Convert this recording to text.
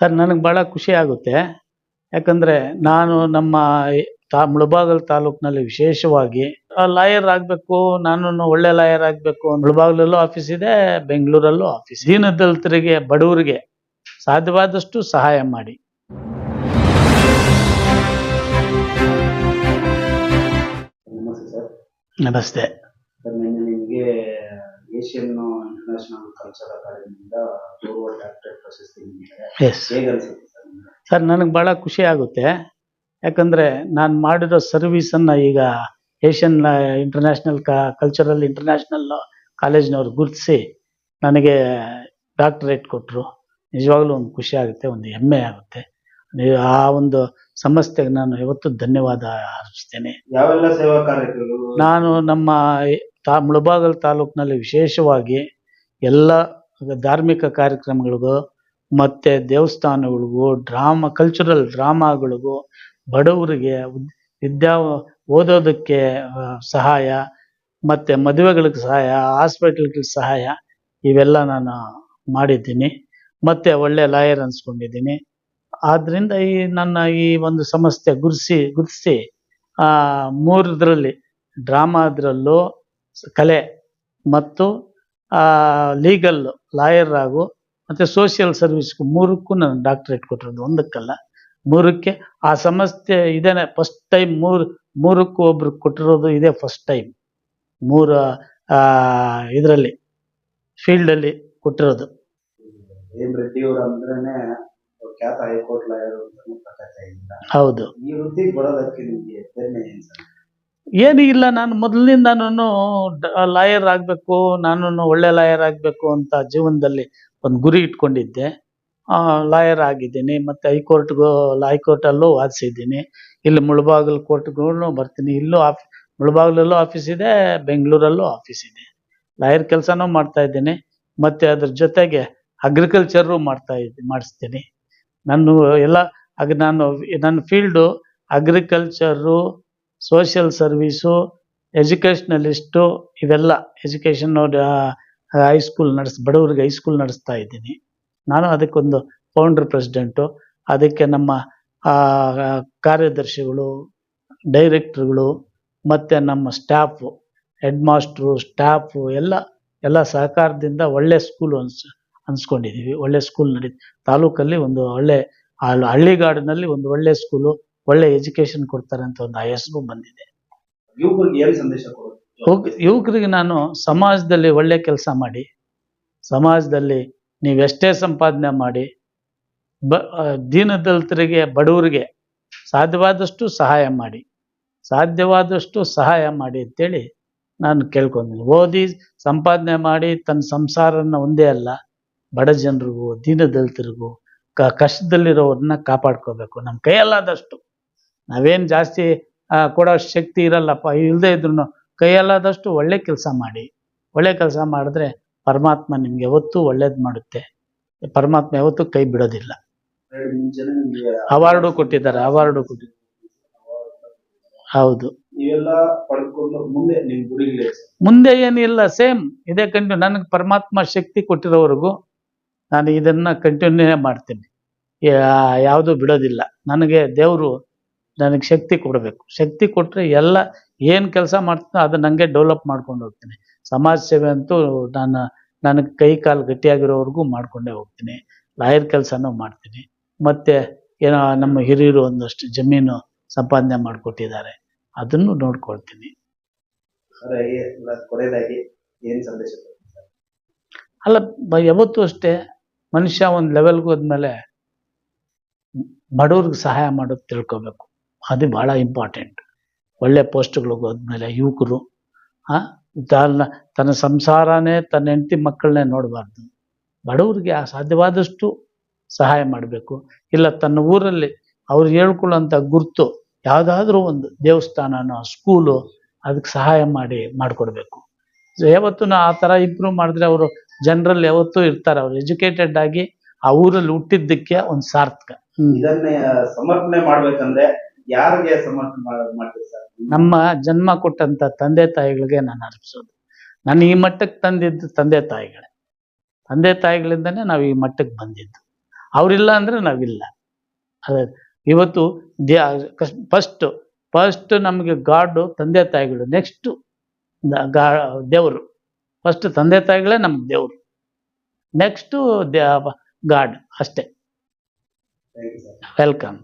Sir ನನಗೆ ಭಾಳ ಖುಷಿ ಆಗುತ್ತೆ. ಯಾಕಂದರೆ ನಾನು ನಮ್ಮ ತಾ ಮುಳಬಾಗಲ್ ತಾಲೂಕಿನಲ್ಲಿ ವಿಶೇಷವಾಗಿ ಲಾಯರ್ ಆಗಬೇಕು ನಾನು ಒಳ್ಳೆ ಲಾಯರ್ ಆಗಬೇಕು ಮುಳಬಾಗಲಲ್ಲೂ ಆಫೀಸ್ ಇದೆ ಬೆಂಗಳೂರಲ್ಲೂ ಆಫೀಸ್ ದೀನದಲಿತರಿಗೆ ಬಡವರಿಗೆ ಸಾಧ್ಯವಾದಷ್ಟು ಸಹಾಯ ಮಾಡಿ. ನಮಸ್ತೆ. ಇಂಟರ್ನ್ಯಾಷನಲ್ ಕಲ್ಚರ್ ಅಕಾಡೆಮಿಯಿಂದ ಗೌರವ ಡಾಕ್ಟರೇಟ್ ಪ್ರಶಸ್ತಿ ನೀಡಿದ್ದಾರೆ. ಎಸ್ ಹೇಗೆ ಅನ್ಸುತ್ತೆ ಸರ್ ನಿಮ್ಗೆ? ಸರ್ ನನಗೆ ಭಾಳ ಖುಷಿ ಆಗುತ್ತೆ. ಯಾಕಂದರೆ ನಾನು ಮಾಡಿರೋ ಸರ್ವೀಸನ್ನು ಈಗ ಏಷ್ಯನ್ ಇಂಟರ್ನ್ಯಾಷನಲ್ ಕ ಕಲ್ಚರಲ್ ಇಂಟರ್ನ್ಯಾಷನಲ್ ಕಾಲೇಜ್ನವ್ರು ಗುರುತಿಸಿ ನನಗೆ ಡಾಕ್ಟರೇಟ್ ಕೊಟ್ಟರು ನಿಜವಾಗ್ಲೂ ಒಂದು ಖುಷಿ ಆಗುತ್ತೆ ಒಂದು ಹೆಮ್ಮೆ ಆಗುತ್ತೆ. ನೀವು ಆ ಒಂದು ಸಂಸ್ಥೆಗೆ ನಾನು ಯಾವತ್ತೂ ಧನ್ಯವಾದ ಅರ್ಪಿಸ್ತೇನೆ ಯಾವೆಲ್ಲ ಸೇವಾ ಕಾರ್ಯಗಳು ನಾನು ನಮ್ಮ ತಾ ಮುಳಬಾಗಲ್ ತಾಲೂಕಿನಲ್ಲಿ ವಿಶೇಷವಾಗಿ ಎಲ್ಲ ಧಾರ್ಮಿಕ ಕಾರ್ಯಕ್ರಮಗಳಿಗೂ, ಮತ್ತು ದೇವಸ್ಥಾನಗಳಿಗೂ ಡ್ರಾಮಾ ಕಲ್ಚರಲ್ ಡ್ರಾಮಾಗಳಿಗೂ ಬಡವರಿಗೆ ವಿದ್ಯಾ ಓದೋದಕ್ಕೆ ಸಹಾಯ, ಮತ್ತು ಮದುವೆಗಳಿಗೆ ಸಹಾಯ ಹಾಸ್ಪಿಟ್ಲ್ಗಳಿಗೆ ಸಹಾಯ, ಇವೆಲ್ಲ ನಾನು ಮಾಡಿದ್ದೀನಿ. ಮತ್ತು ಒಳ್ಳೆ ಲಾಯರ್ ಅನ್ಸ್ಕೊಂಡಿದ್ದೀನಿ. ಆದ್ದರಿಂದ ಈ ನನ್ನ ಈ ಒಂದು ಸಮಸ್ಯೆ ಗುರುಸಿ ಗುರುತಿಸಿ ಮೂರದ್ರಲ್ಲಿ ಡ್ರಾಮಾದ್ರಲ್ಲೂ ಕಲೆ ಮತ್ತು ಲೀಗಲ್ ಲಾಯರ್ ಆಗು ಮತ್ತು ಸೋಷಿಯಲ್ ಸರ್ವಿಸ್ಗೂ ಮೂರಕ್ಕೂ ನಾನು ಡಾಕ್ಟ್ರೇಟ್ ಕೊಟ್ಟಿರೋದು. ಒಂದಕ್ಕಲ್ಲ. ಮೂರಕ್ಕೆ ಆ ಸಮಸ್ಯೆ ಇದೇನೆ ಫಸ್ಟ್ ಟೈಮ್ ಮೂರು ಮೂರಕ್ಕೂ ಒಬ್ರು ಕೊಟ್ಟಿರೋದು ಇದೇ ಫಸ್ಟ್ ಟೈಮ್ ಮೂರು ಇದರಲ್ಲಿ ಫೀಲ್ಡಲ್ಲಿ ಕೊಟ್ಟಿರೋದು. ಹೌದು. ಏನು ಇಲ್ಲ, ನಾನು ಮೊದಲಿನಿಂದನೂ ಲಾಯರ್ ಆಗಬೇಕು ನಾನು ಒಳ್ಳೆ ಲಾಯರ್ ಆಗಬೇಕು ಅಂತ ಜೀವನದಲ್ಲಿ ಒಂದು ಗುರಿ ಇಟ್ಕೊಂಡಿದ್ದೆ. ಲಾಯರ್ ಆಗಿದ್ದೀನಿ, ಮತ್ತು ಹೈಕೋರ್ಟ್ಗೂ, ಹೈಕೋರ್ಟಲ್ಲೂ ವಾದಿಸಿದ್ದೀನಿ. ಇಲ್ಲಿ ಮುಳಬಾಗಿಲು ಕೋರ್ಟ್ಗೂ ಬರ್ತೀನಿ. ಇಲ್ಲೂ ಆಫ್, ಮುಳಬಾಗಿಲಲ್ಲೂ ಆಫೀಸ್ ಇದೆ, ಬೆಂಗಳೂರಲ್ಲೂ ಆಫೀಸ್ ಇದೆ. ಲಾಯರ್ ಕೆಲಸನೂ ಮಾಡ್ತಾ ಇದ್ದೀನಿ. ಮತ್ತು ಅದ್ರ ಜೊತೆಗೆ ಅಗ್ರಿಕಲ್ಚರು ಮಾಡ್ತಾ ಇದ್ದೀನಿ ಮಾಡಿಸ್ತೀನಿ. ನಾನು ಎಲ್ಲ ನಾನು, ನನ್ನ field agriculture social service educationalist ಇವೆಲ್ಲ ಎಜುಕೇಷನ್ ಹೈಸ್ಕೂಲ್ ನಡೆಸ್, ಬಡವರಿಗೆ ಹೈಸ್ಕೂಲ್ ನಡೆಸ್ತಾ ಇದ್ದೀನಿ. ನಾನು ಅದಕ್ಕೊಂದು ಫೌಂಡರ್ ಪ್ರೆಸಿಡೆಂಟು ಅದಕ್ಕೆ ನಮ್ಮ ಕಾರ್ಯದರ್ಶಿಗಳು ಡೈರೆಕ್ಟ್ರುಗಳು ಮತ್ತು ನಮ್ಮ ಸ್ಟಾಫು ಹೆಡ್ ಮಾಸ್ಟ್ರು ಸ್ಟಾಫು ಎಲ್ಲ ಎಲ್ಲ ಸಹಕಾರದಿಂದ ಒಳ್ಳೆ ಸ್ಕೂಲ್ ಅನ್ಸ್ ಅನ್ಸ್ಕೊಂಡಿದ್ದೀವಿ ಒಳ್ಳೆ ಸ್ಕೂಲ್ ನಡೀ, ತಾಲೂಕಲ್ಲಿ ಒಂದು ಒಳ್ಳೆ ಹಳ್ಳಿಗಾಡಿನಲ್ಲಿ ಒಂದು ಒಳ್ಳೆ ಸ್ಕೂಲು ಒಳ್ಳೆ ಎಜುಕೇಶನ್ ಕೊಡ್ತಾರೆ ಅಂತ ಒಂದು ಆಯಸ್ಗೂ ಬಂದಿದೆ. ಯುವಕರಿಗೆ ಏನು ಸಂದೇಶ ಕೊಡೋದು ಯುವಕ- ಯುವಕರಿಗೆ ನಾನು ಸಮಾಜದಲ್ಲಿ ಒಳ್ಳೆ ಕೆಲಸ ಮಾಡಿ ಸಮಾಜದಲ್ಲಿ ನೀವೆಷ್ಟೇ ಸಂಪಾದನೆ ಮಾಡಿ ಬ ದೀನ ದೀನದಲಿತರಿಗೆ ಬಡವರಿಗೆ ಸಾಧ್ಯವಾದಷ್ಟು ಸಹಾಯ ಮಾಡಿ ಸಾಧ್ಯವಾದಷ್ಟು ಸಹಾಯ ಮಾಡಿ ಅಂತೇಳಿ ನಾನು ಕೇಳ್ಕೊಂಡಿದ್ದೀನಿ. ಓದಿ ಸಂಪಾದನೆ ಮಾಡಿ ತನ್ನ ಸಂಸಾರನ ಒಂದೇ ಅಲ್ಲ ಬಡ ಜನರಿಗೂ ದೀನದಲಿತರಿಗೂ ಕ ಕಷ್ಟದಲ್ಲಿರೋರನ್ನ ಕಾಪಾಡ್ಕೋಬೇಕು. ನಮ್ಮ ಕೈಯಲ್ಲಾದಷ್ಟು. ನಾವೇನು ಜಾಸ್ತಿ ಕೊಡೋ ಶಕ್ತಿ ಇರಲ್ಲಪ್ಪ. ಇಲ್ಲದೆ ಇದ್ರು ಕೈಯಲ್ಲಾದಷ್ಟು ಒಳ್ಳೆ ಕೆಲಸ ಮಾಡಿ. ಒಳ್ಳೆ ಕೆಲಸ ಮಾಡಿದ್ರೆ ಪರಮಾತ್ಮ ನಿಮ್ಗೆ ಯಾವತ್ತೂ ಒಳ್ಳೇದು ಮಾಡುತ್ತೆ. ಪರಮಾತ್ಮ ಯಾವತ್ತೂ ಕೈ ಬಿಡೋದಿಲ್ಲ. ಅವಾರ್ಡು ಕೊಟ್ಟಿದ್ದಾರೆ ಅವಾರ್ಡು ಕೊಟ್ಟಿದ್ದಾರೆ. ಹೌದು. ಮುಂದೆ ಏನಿಲ್ಲ ಸೇಮ್ ಇದೇ ಕಂಟಿನ್ಯೂ. ನನಗೆ ಪರಮಾತ್ಮ ಶಕ್ತಿ ಕೊಟ್ಟಿರೋವರೆಗೂ ನಾನು ಇದನ್ನ ಕಂಟಿನ್ಯೂ ಮಾಡ್ತೀನಿ. ಯಾವುದು ಬಿಡೋದಿಲ್ಲ. ನನಗೆ ದೇವರು ನನಗೆ ಶಕ್ತಿ ಕೊಡಬೇಕು. ಶಕ್ತಿ ಕೊಟ್ಟರೆ ಎಲ್ಲ ಏನು ಕೆಲಸ ಮಾಡ್ತೀನೋ ಅದು ನನಗೆ ಡೆವಲಪ್ ಮಾಡ್ಕೊಂಡು ಹೋಗ್ತೀನಿ. ಸಮಾಜ ಸೇವೆ ಅಂತೂ ನಾನು ನನಗೆ ಕೈ ಕಾಲು ಗಟ್ಟಿಯಾಗಿರೋವರೆಗೂ ಮಾಡ್ಕೊಂಡೇ ಹೋಗ್ತೀನಿ. ಲಾಯರ್ ಕೆಲಸನೂ ಮಾಡ್ತೀನಿ. ಮತ್ತು ಏನೋ ನಮ್ಮ ಹಿರಿಯರು ಒಂದಷ್ಟು ಜಮೀನು ಸಂಪಾದನೆ ಮಾಡಿಕೊಟ್ಟಿದ್ದಾರೆ. ಅದನ್ನು ನೋಡ್ಕೊಳ್ತೀನಿ. ಅಲ್ಲ ಯಾವತ್ತೂ ಅಷ್ಟೇ ಮನುಷ್ಯ ಒಂದು ಲೆವೆಲ್ಗೆ ಹೋದ್ಮೇಲೆ ಬಡವ್ರಿಗೆ ಸಹಾಯ ಮಾಡೋದು ತಿಳ್ಕೊಬೇಕು. ಅದು ಭಾಳ ಇಂಪಾರ್ಟೆಂಟ್ ಒಳ್ಳೆ ಪೋಸ್ಟ್ಗಳಿಗೆ ಹೋದ್ಮೇಲೆ ಯುವಕರು ತನ್ನ ತನ್ನ ಸಂಸಾರನೇ ತನ್ನ ಹೆಂಡತಿ ಮಕ್ಕಳನ್ನೇ ನೋಡಬಾರ್ದು. ಬಡವ್ರಿಗೆ ಸಾಧ್ಯವಾದಷ್ಟು ಸಹಾಯ ಮಾಡಬೇಕು. ಇಲ್ಲ ತನ್ನ ಊರಲ್ಲಿ ಅವ್ರು ಹೇಳ್ಕೊಳ್ಳೋಂಥ ಗುರುತು ಯಾವುದಾದ್ರೂ ಒಂದು ದೇವಸ್ಥಾನನೋ ಸ್ಕೂಲು ಅದಕ್ಕೆ ಸಹಾಯ ಮಾಡಿ, ಮಾಡಿಕೊಡ್ಬೇಕು. ಯಾವತ್ತೂ ಆ ಥರ ಇಂಪ್ರೂವ್ ಮಾಡಿದ್ರೆ ಅವರು ಜನರಲ್ಲಿ ಯಾವತ್ತೂ ಇರ್ತಾರೆ. ಅವ್ರು ಎಜುಕೇಟೆಡ್ ಆಗಿ ಆ ಊರಲ್ಲಿ ಹುಟ್ಟಿದ್ದಕ್ಕೆ ಒಂದು ಸಾರ್ಥಕ. ಇದನ್ನೇ ಸಮರ್ಪಣೆ ಮಾಡ್ಬೇಕಂದ್ರೆ ಯಾರಿಗೆ ಸಮರ್ಪಣೆ ಮಾಡ್ತೀವಿ ಮಾಡ್ತೀರಿ ಸರ್? ನಮ್ಮ ಜನ್ಮ ಕೊಟ್ಟಂತ ತಂದೆ ತಾಯಿಗಳಿಗೆ ನಾನು ಅರ್ಪಿಸೋದು. ನಾನು ಈ ಮಟ್ಟಕ್ಕೆ ತಂದಿದ್ದು ತಂದೆ ತಾಯಿಗಳೇ. ತಂದೆ ತಾಯಿಗಳಿಂದನೇ ನಾವು ಈ ಮಟ್ಟಕ್ಕೆ ಬಂದಿದ್ದು. ಅವರಿಲ್ಲ ಅಂದ್ರೆ ನಾವಿಲ್ಲ. ಅದೇ ಇವತ್ತು ಫಸ್ಟ್ ಫಸ್ಟ್ ನಮಗೆ ಗಾಡು ತಂದೆ ತಾಯಿಗಳು ನೆಕ್ಸ್ಟು ಗಾ ದೇವರು. ಫಸ್ಟ್ ತಂದೆ ತಾಯಿಗಳೇ ನಮ್ಗೆ ದೇವರು. ನೆಕ್ಸ್ಟು ಗಾಡ್ ಅಷ್ಟೇ. ವೆಲ್ಕಮ್